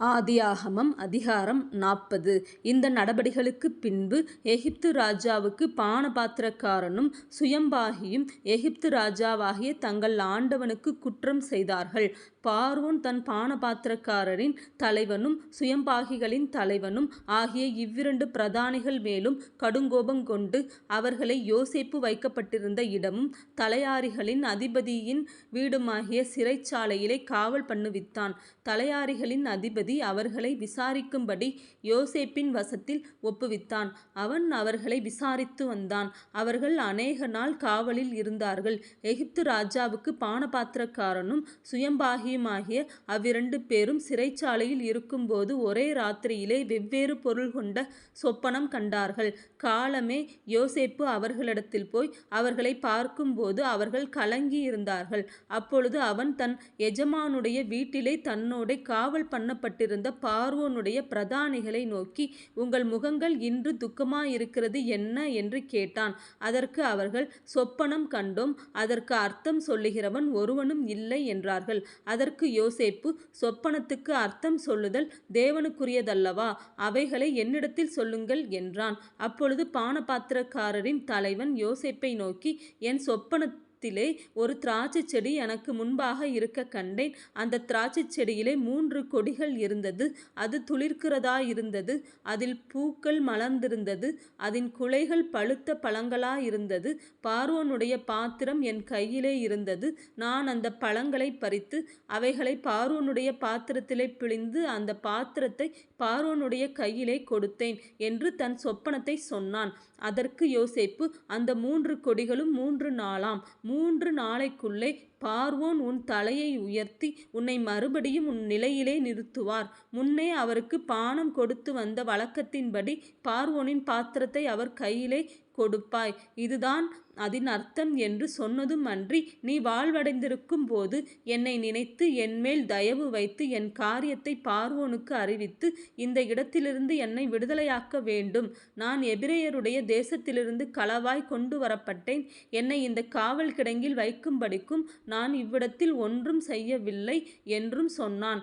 ஆதியாகமம் அதிகாரம் நாற்பது இந்த நடபடிகளுக்குப் பின்பு எகிப்து ராஜாவுக்கு பானபாத்திரக்காரனும் சுயம்பாகியும் எகிப்து ராஜாவாகிய தங்கள் ஆண்டவனுக்கு குற்றம் செய்தார்கள். பார்வோன் தன் பானபாத்திரக்காரரின் தலைவனும் சுயம்பாகிகளின் தலைவனும் ஆகிய இவ்விரண்டு பிரதானிகள் மேலும் கடுங்கோபம் கொண்டு அவர்களை யோசிப்பு வைக்கப்பட்டிருந்த இடமும் தலையாரிகளின் அதிபதியின் வீடுமாகிய சிறைச்சாலையிலே காவல் பண்ணுவித்தான். தலையாரிகளின் அதிபதி அவர்களை விசாரிக்கும்படி யோசேப்பின் வசத்தில் ஒப்புவித்தான். அவன் அவர்களை விசாரித்து வந்தான். அவர்கள் அநேக நாள் காவலில் இருந்தார்கள். எகிப்து ராஜாவுக்கு பானபாத்திரக்காரனும் சுயம்பாகியுமாகிய அவ்விரண்டு பேரும் சிறைச்சாலையில் இருக்கும்போது ஒரே ராத்திரியிலே வெவ்வேறு பொருள் கொண்ட சொப்பனம் கண்டார்கள். காலமே யோசேப்பு அவர்களிடத்தில் போய் அவர்களை பார்க்கும்போது அவர்கள் கலங்கியிருந்தார்கள். அப்பொழுது அவன் தன் எஜமானுடைய வீட்டிலே தன்னோடே காவல் பண்ணப்பட்டிருந்த பார்வோனுடைய பிரதானிகளை நோக்கி உங்கள் முகங்கள் இன்று துக்கமாயிருக்கிறது என்ன? என்று கேட்டான். அதற்கு அவர்கள் சொப்பனம் கண்டோம் அதற்கு அர்த்தம் சொல்லுகிறவன் ஒருவனும் இல்லை என்றார்கள். அதற்கு யோசேப்பு சொப்பனத்துக்கு அர்த்தம் சொல்லுதல் தேவனுக்குரியதல்லவா? அவைகளை என்னிடத்தில் சொல்லுங்கள் என்றான். அப்பொழுது பானபாத்திரக்காரரின் தலைவன் யோசேப்பை நோக்கி என் சொப்பனத் திலே ஒரு திராட்சைச் செடி எனக்கு முன்பாக இருக்க கண்டேன். அந்த திராட்சைச் செடியிலே மூன்று கொடிகள் இருந்தது. அது துளிர்க்கிறதாயிருந்தது. அதில் பூக்கள் மலர்ந்திருந்தது. அதன் குலைகள் பழுத்த பழங்களாயிருந்தது. பார்வோனுடைய பாத்திரம் என் கையிலே இருந்தது. நான் அந்த பழங்களைப் பறித்து அவைகளை பார்வோனுடைய பாத்திரத்திலே பிழிந்து அந்த பாத்திரத்தை பார்வோனுடைய கையிலே கொடுத்தேன் என்று தன் சொப்பனத்தைச் சொன்னான். அதற்கு யோசிப்பு அந்த மூன்று கொடிகளும் மூன்று நாளாம். மூன்று நாளைக்குள்ளே பார்வோன் உன் தலையை உயர்த்தி உன்னை மறுபடியும் உன் நிலையிலே நிறுத்துவார். முன்னே அவருக்கு பானம் கொடுத்து வந்த வழக்கத்தின்படி பார்வோனின் பாத்திரத்தை அவர் கையிலே கொடுப்பாய். இதுதான் அதன் அர்த்தம் என்று சொன்னதும் அன்றி நீ வாழ்வடைந்திருக்கும் போது என்னை நினைத்து என்மேல் தயவு வைத்து என் காரியத்தை பார்வோனுக்கு அறிவித்து இந்த இடத்திலிருந்து என்னை விடுதலையாக்க வேண்டும். நான் எபிரேயருடைய தேசத்திலிருந்து களவாய் கொண்டு வரப்பட்டேன் என்னை இந்த காவல் கிடங்கில் வைக்கும்படிக்கும் நான் இவ்விடத்தில் ஒன்றும் செய்யவில்லை என்றும் சொன்னான்.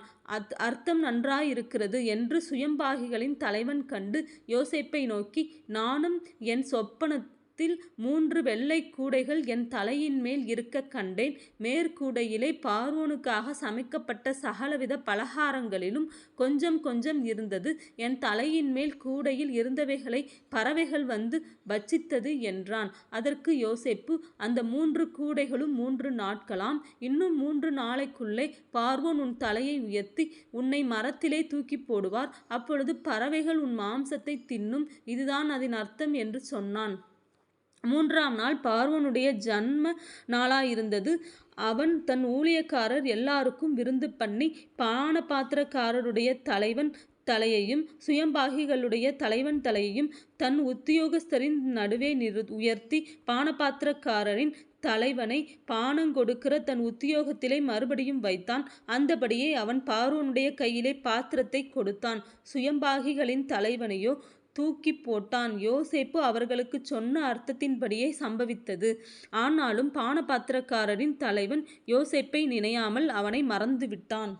அர்த்தம் நன்றாயிருக்கிறது என்று சுயம்பாகிகளின் தலைவன் கண்டு யோசேப்பை நோக்கி நானும் என் சொப்பன சொப்பனத்தில் மூன்று வெள்ளைக் கூடைகள் என் தலையின்மேல் இருக்கக் கண்டேன். மேற்கூடையிலே பார்வோனுக்காக சமைக்கப்பட்ட சகலவித பலகாரங்களிலும் கொஞ்சம் கொஞ்சம் இருந்தது. என் தலையின்மேல் கூடையில் இருந்தவைகளை பறவைகள் வந்து பட்சித்தது என்றான். அதற்கு யோசிப்பு அந்த மூன்று கூடைகளும் மூன்று நாட்களாம். இன்னும் மூன்று நாளைக்குள்ளே பார்வோன் உன் தலையை உயர்த்தி உன்னை மரத்திலே தூக்கி போடுவார் அப்பொழுது பறவைகள் உன் மாம்சத்தை தின்னும். இதுதான் அதன் அர்த்தம் என்று சொன்னான். மூன்றாம் நாள் பார்வனுடைய ஜன்ம நாளாக இருந்தது அவன் தன் ஊழியக்காரர் எல்லாருக்கும் பான பாத்திரக்காரருடைய தலைவன் தலையையும் சுயம்பாகிகளுடைய தலைவன் தலையையும் தன் உத்தியோகஸ்தரின் நடுவே உயர்த்தி பானபாத்திரக்காரரின் தலைவனை பானங்கொடுக்கிற தன் உத்தியோகத்திலே மறுபடியும் வைத்தான். அந்தபடியே அவன் பார்வனுடைய கையிலே பாத்திரத்தை கொடுத்தான். சுயம்பாகிகளின் தலைவனையோ தூக்கிப்போட்டான். யோசேப்பு அவர்களுக்குச் சொன்ன அர்த்தத்தின்படியே சம்பவித்தது. ஆனாலும் பானபாத்திரக்காரரின் தலைவன் யோசேப்பை நினையாமல் அவனை மறந்துவிட்டான்.